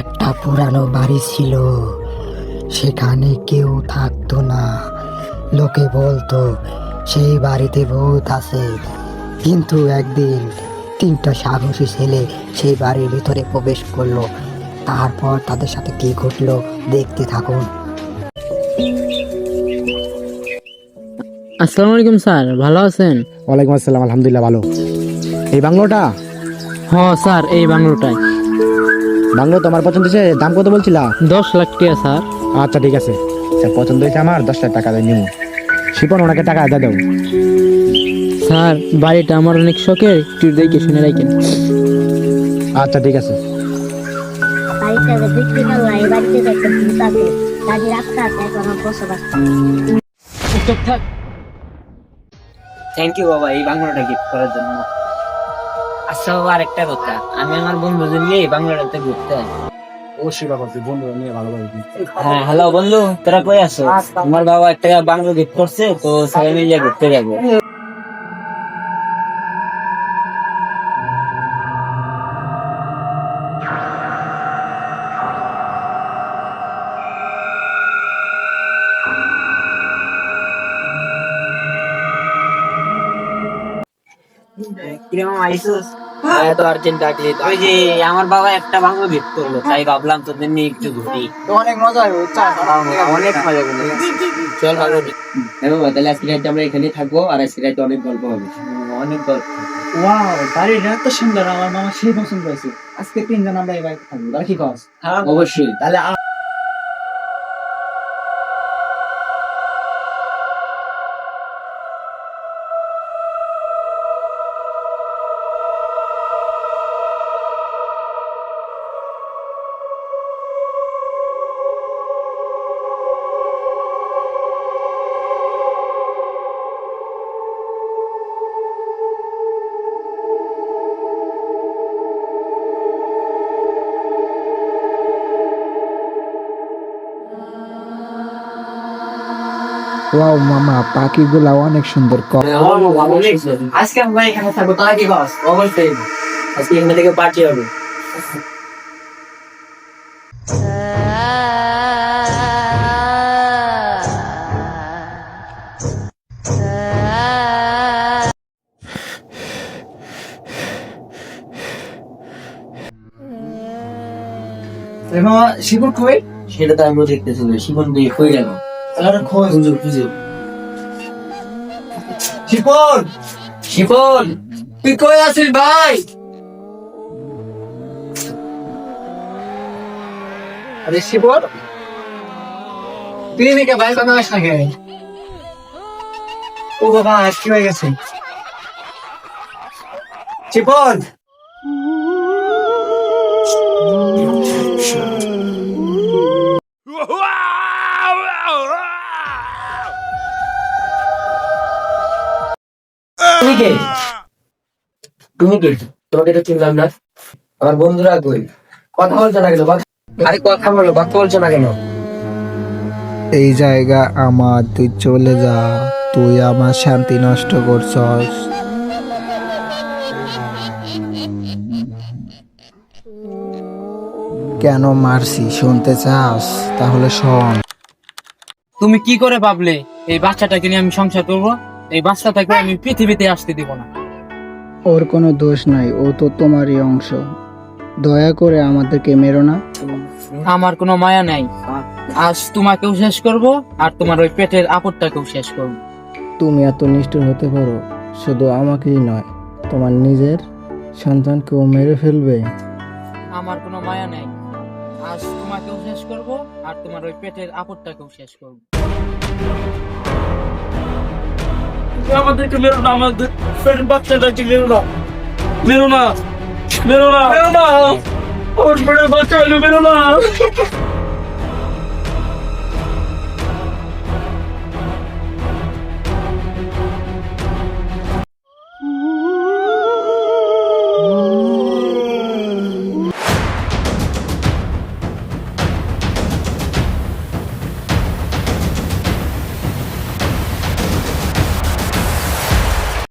একটা পুরানো বাড়ি ছিল। সেখানে কেউ থাকতো না। লোকে বলতো সেই বাড়িতে ভূত আছে। কিন্তু একদিন তিনটা সাহসী ছেলে সেই বাড়ির ভিতরে প্রবেশ করল। তারপর তাদের সাথে কি ঘটলো দেখতে থাকুন। আসসালামু আলাইকুম স্যার। ভালো আছেন? ওয়ালাইকুম আসসালাম। আলহামদুলিল্লাহ ভালো। এই বাংলোটা? হ্যাঁ স্যার এই বাংলোটায়। বাংলো তোমার পছন্দ হয়েছে দাম কত বলছিলা? দশ লাখ টাকা স্যার। আচ্ছা ঠিক আছে। আচ্ছা, পছন্দ হয়েছে আমার দশ লাখ টাকা দিয়ে নিবো শিপন ওনাকে টাকা দিয়ে দাও। স্যার বাড়িটা আমার অনেক শখের একটু দেখে শুনে রাখেন। আচ্ছা ঠিক আছে। বাড়িতে বিক্রি করল এই বাড়িতে একটা ভূত আছে দাদির আত্মা আছে এখন বসবাস। করে। থ্যাংক ইউ বাবা এই বাংলাটা গিফট করার জন্য। আচ্ছা আরেকটা কথা। আমি আমার বন্ধুদের নিয়ে বাংলাটাতে ঘুরতে অবশ্যই বাবা তুই বন্ধুরা নিয়ে ভালো হ্যাঁ হ্যালো বন্ধু তোরা কই আছো? আমার বাবা একটা বাংলা গিফট করছে তো সবাই মিলে ঘুরতে যাব। কীরকম আইসোস? এত আর্জেন্ট ডাকলি ওই যে আমার বাবা একটা বাংলা গিফট করল তাই ভাবলাম তোদের নিয়ে একটু ঘুরি। অনেক মজা হবে অনেক মজা চল ভালো হ্যাঁ তাহলে আজকে রাতে আমরা এখানেই থাকব আর আজকে রাতে অনেক গল্প হবে। অনেক গল্প ওয়াও বাড়ির এত সুন্দর আমার মামা সেই পছন্দ হয়েছে। আজকে তিনজন আমরা এই বাড়িতে থাকব। তাহলে কি কস? অবশ্যই। তাহলে ওয়াও মামা পাখিগুলা অনেক সুন্দর আজকে আমরা এখানে থাকব তাহলে কি কস অবশ্যই। আজকে এখান থেকে পার্টি হবে। শিবুর কই সেটা তো আমরা দেখতেছি না শিবন দিয়ে হয়ে গেল। তাহলে খোঁজ। খুঁজো খুঁজো। শিবন শিবন তুই কই আছিস ভাই? আরে শিবন তুই নাকি ভাই কোনো আস না ও বাবা আজ কি হয়ে গেছে। শিবন তুমি কে? তুমি কে? তোমাকে তো চিনলাম না। আমার বন্ধুরা কই? কথা বলছো না কেন? কথা- আরে কথা বলো কথা বলছো না কেন? এই জায়গা আমার তুই চলে যা। তুই আমার শান্তি নষ্ট করছস। কেন মারছি? শুনতে চাস? তাহলে শোন। তুমি কি করে ভাবলে? এই বাচ্চাটাকে নিয়ে আমি সংসার করব? এই বাচ্চা বাচ্চাটাকে আমি পৃথিবীতে আসতে দিব না। ওর কোনো দোষ নাই ও তো তোমারই অংশ। দয়া করে আমাদেরকে মেরো না। আমার কোনো মায়া নাই। আজ তোমাকেও শেষ করব আর তোমার ওই পেটের আপদটাকেও শেষ করব। তুমি এত নিষ্ঠুর হতে পারো শুধু আমাকেই নয় তোমার নিজের সন্তানকেও মেরে ফেলবে। আমার কোনো মায়া নাই। আজ তোমাকেও শেষ করব আর তোমার ওই পেটের আপদটাকেও শেষ করব। আমাদেরকে মেরো না আমাদের ফ্রেন্ড বাচ্চাদেরকে মেরো না। মেরো না মেরো না। মেরো না। ওর ফ্রেন্ডের বাচ্চা হলো মেরো না।